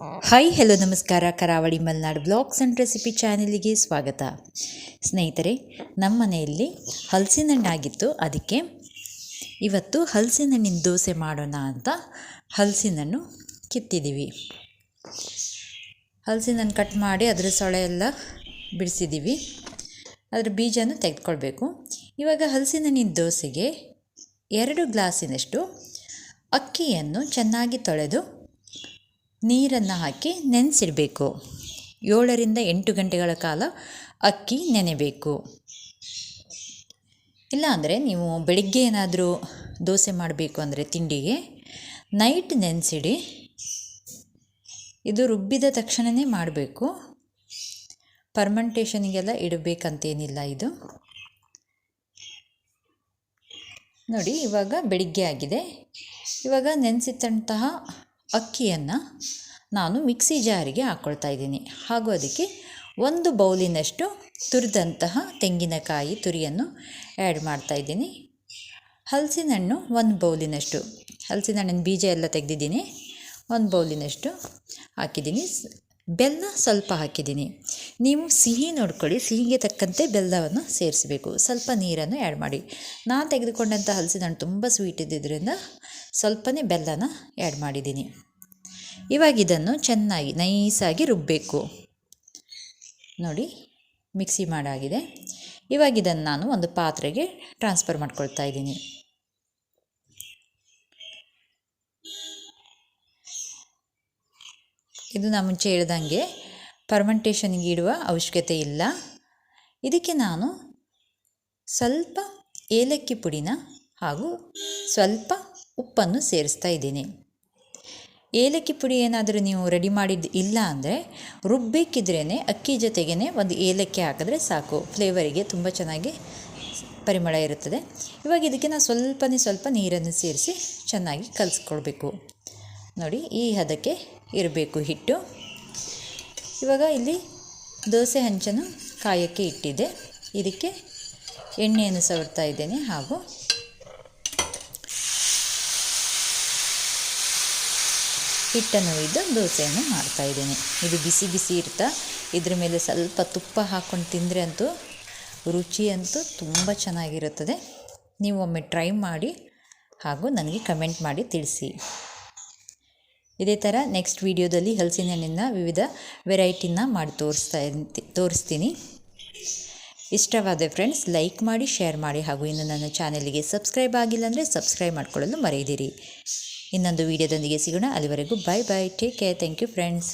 Hi hello ನಮಸ್ಕಾರ. Karavali Malenadu blogs and recipe ಚಾನಲಿಗೆ ಸ್ವಾಗತ. ಸ್ನೇಹಿತರೆ, ನಮ್ಮ ಮನೆಯಲ್ಲಿ ಹಲಸಿನ ಹಣ್ಣಾಗಿತ್ತು ಅದಕ್ಕೆ ಇವತ್ತು ಹಲಸಿನ ಹಣ್ಣಿನ ದೋಸೆ ಮಾಡೋಣ ಅಂತ ಹಲಸಿನ ಹಣ್ಣು ಕಿತ್ತಿದ್ದೀವಿ. ಹಲಸಿನ ಹಣ್ಣು ಕಟ್ ಮಾಡಿ ಅದರ ಸೊಳೆ ಎಲ್ಲ ಬಿಡಿಸಿದ್ದೀವಿ. ಅದರ ಬೀಜನೂ ತೆಗೆದುಕೊಳ್ಬೇಕು. ಇವಾಗ ಹಲಸಿನ ಹಣ್ಣಿನ ದೋಸೆಗೆ ಎರಡು ಗ್ಲಾಸಿನಷ್ಟು ಅಕ್ಕಿಯನ್ನು ಚೆನ್ನಾಗಿ ತೊಳೆದು ನೀರನ್ನು ಹಾಕಿ ನೆನೆಸಿಡಬೇಕು. ಏಳರಿಂದ ಎಂಟು ಗಂಟೆಗಳ ಕಾಲ ಅಕ್ಕಿ ನೆನೆಬೇಕು. ಇಲ್ಲಾಂದರೆ ನೀವು ಬೆಳಿಗ್ಗೆ ಏನಾದರೂ ದೋಸೆ ಮಾಡಬೇಕು ಅಂದರೆ ತಿಂಡಿಗೆ ನೈಟ್ ನೆನೆಸಿಡಿ. ಇದು ರುಬ್ಬಿದ ತಕ್ಷಣವೇ ಮಾಡಬೇಕು. ಪರ್ಮೆಂಟೇಷನಿಗೆಲ್ಲ ಇಡಬೇಕಂತೇನಿಲ್ಲ ಇದು. ನೋಡಿ, ಇವಾಗ ಬೆಳಿಗ್ಗೆ ಆಗಿದೆ. ಇವಾಗ ನೆನೆಸಿಟ್ಟಂತಹ ಅಕ್ಕಿಯನ್ನು ನಾನು ಮಿಕ್ಸಿ ಜಾರಿಗೆ ಹಾಕ್ಕೊಳ್ತಾ ಇದ್ದೀನಿ. ಹಾಗೂ ಅದಕ್ಕೆ ಒಂದು ಬೌಲಿನಷ್ಟು ತುರಿದಂತಹ ತೆಂಗಿನಕಾಯಿ ತುರಿಯನ್ನು ಆ್ಯಡ್ ಮಾಡ್ತಾ ಇದ್ದೀನಿ. ಹಲಸಿನ ಹಣ್ಣು ಒಂದು ಬೌಲಿನಷ್ಟು. ಹಲಸಿನ ಹಣ್ಣಿನ ಬೀಜ ಎಲ್ಲ ತೆಗೆದಿದ್ದೀನಿ. ಒಂದು ಬೌಲಿನಷ್ಟು ಹಾಕಿದ್ದೀನಿ. ಬೆಲ್ಲ ಸ್ವಲ್ಪ ಹಾಕಿದ್ದೀನಿ. ನೀವು ಸಿಹಿ ನೋಡ್ಕೊಳ್ಳಿ. ಸಿಹಿಗೆ ತಕ್ಕಂತೆ ಬೆಲ್ಲವನ್ನು ಸೇರಿಸಬೇಕು. ಸ್ವಲ್ಪ ನೀರನ್ನು ಆ್ಯಡ್ ಮಾಡಿ. ನಾನು ತೆಗೆದುಕೊಂಡಂಥ ಹಲಸಿನ ಹಣ್ಣು ತುಂಬ ಸ್ವೀಟ್ ಇದ್ದಿದ್ದರಿಂದ ಸ್ವಲ್ಪನೇ ಬೆಲ್ಲನ ಆ್ಯಡ್ ಮಾಡಿದ್ದೀನಿ. ಇವಾಗ ಇದನ್ನು ಚೆನ್ನಾಗಿ ನೈಸಾಗಿ ರುಬ್ಬಬೇಕು ನೋಡಿ, ಮಿಕ್ಸಿ ಮಾಡಾಗಿದೆ. ಇವಾಗ ಇದನ್ನು ನಾನು ಒಂದು ಪಾತ್ರೆಗೆ ಟ್ರಾನ್ಸ್ಫರ್ ಮಾಡ್ಕೊಳ್ತಾ ಇದ್ದೀನಿ. ಇದು ನಾನು ಮುಂಚೆ ಹೇಳ್ದಂಗೆ ಪರ್ಮೆಂಟೇಷನ್ಗೆ ಇಡುವ ಅವಶ್ಯಕತೆ ಇಲ್ಲ. ಇದಕ್ಕೆ ನಾನು ಸ್ವಲ್ಪ ಏಲಕ್ಕಿ ಪುಡಿನ ಹಾಗೂ ಸ್ವಲ್ಪ ಉಪ್ಪನ್ನು ಸೇರಿಸ್ತಾ ಇದ್ದೀನಿ. ಏಲಕ್ಕಿ ಪುಡಿ ಏನಾದರೂ ನೀವು ರೆಡಿ ಮಾಡಿದ್ದು ಇಲ್ಲ ಅಂದರೆ ರುಬ್ಬೇಕಿದ್ರೇ ಅಕ್ಕಿ ಜೊತೆಗೇ ಒಂದು ಏಲಕ್ಕಿ ಹಾಕಿದ್ರೆ ಸಾಕು. ಫ್ಲೇವರಿಗೆ ತುಂಬ ಚೆನ್ನಾಗಿ ಪರಿಮಳ ಇರುತ್ತದೆ. ಇವಾಗ ಇದಕ್ಕೆ ನಾವು ಸ್ವಲ್ಪನೇ ಸ್ವಲ್ಪ ನೀರನ್ನು ಸೇರಿಸಿ ಚೆನ್ನಾಗಿ ಕಲಿಸ್ಕೊಳ್ಬೇಕು. ನೋಡಿ, ಈ ಹದಕ್ಕೆ ಇರಬೇಕು ಹಿಟ್ಟು. ಇವಾಗ ಇಲ್ಲಿ ದೋಸೆ ಹಂಚನ್ನು ಕಾಯೋಕ್ಕೆ ಇಟ್ಟಿದ್ದೆ. ಇದಕ್ಕೆ ಎಣ್ಣೆಯನ್ನು ಸವರ್ತಾ ಇದ್ದೇನೆ ಹಾಗೂ ಹಿಟ್ಟನ್ನು ಒಯ್ದು ದೋಸೆಯನ್ನು ಮಾಡ್ತಾಯಿದ್ದೀನಿ ಇದು ಬಿಸಿ ಬಿಸಿ ಇರ್ತಾ, ಇದ್ರ ಮೇಲೆ ಸ್ವಲ್ಪ ತುಪ್ಪ ಹಾಕ್ಕೊಂಡು ತಿಂದರೆ ಅಂತೂ ರುಚಿ ಅಂತೂ ತುಂಬ ಚೆನ್ನಾಗಿರುತ್ತದೆ. ನೀವು ಒಮ್ಮೆ ಟ್ರೈ ಮಾಡಿ ಹಾಗೂ ನನಗೆ ಕಮೆಂಟ್ ಮಾಡಿ ತಿಳಿಸಿ. ಇದೇ ಥರ ನೆಕ್ಸ್ಟ್ ವೀಡಿಯೋದಲ್ಲಿ ಹಲಸಿನ ಹಣ್ಣಿನ ವಿವಿಧ ವೆರೈಟಿನ ಮಾಡಿ ತೋರಿಸ್ತಾ ತೋರಿಸ್ತೀನಿ. ಇಷ್ಟವಾದ ಫ್ರೆಂಡ್ಸ್ ಲೈಕ್ ಮಾಡಿ ಶೇರ್ ಮಾಡಿ ಹಾಗೂ ಇನ್ನು ನನ್ನ ಚಾನಲಿಗೆ ಸಬ್ಸ್ಕ್ರೈಬ್ ಆಗಿಲ್ಲ ಅಂದರೆ ಸಬ್ಸ್ಕ್ರೈಬ್ ಮಾಡ್ಕೊಳ್ಳಲು ಮರೆಯದಿರಿ. ಇನ್ನೊಂದು ವೀಡಿಯೋದೊಂದಿಗೆ ಸಿಗೋಣ. ಅಲ್ಲಿವರೆಗೂ bye bye take care thank you friends